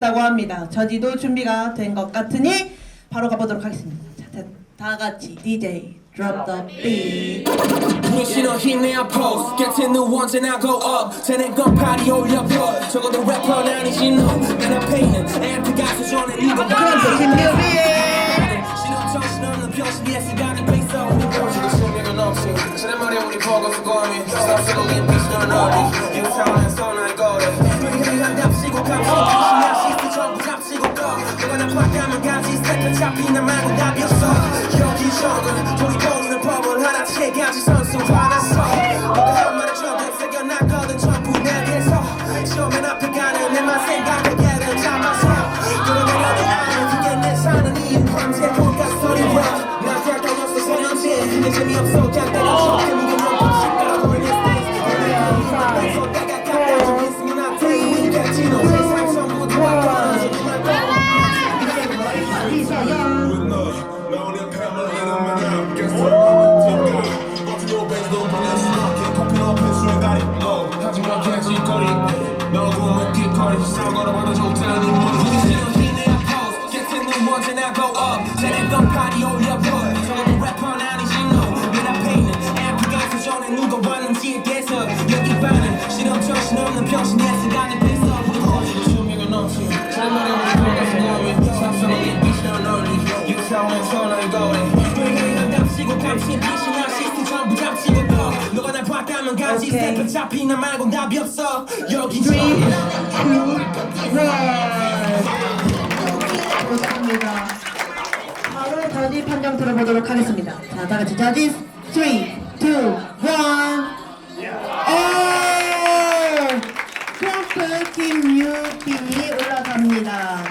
다고 합니다. 저지도 준비가 된 것 같으니 바로 가보도록 하겠습니다. 자, 다, 다 같이 DJ drop the beat. pose and I go up. 건 올려 봐 적어도 래퍼는 아니지 너 페이는 앰프 전에 이거 시간이 지난 말에 우리 스 병신이야 시간이 뺏어 우리 거리를 수명을 넘치 잘못해 우리 돌아서 거면 삽스럽게 빛나는 얼리 유타운에서 날 거래 회의한 답시고 감시 귀신이야 시스템 전부 잡시고 또 너가 날 봐가면 가지 오케이. 스텝을 잡히 나 말고 답이 없어 여기 one. 좋습니다. 바로 저지 판정 들어보도록 하겠습니다. 자, 다 같이 저지 3, 2, 1. 오! 트럼프 김유빈이 올라갑니다.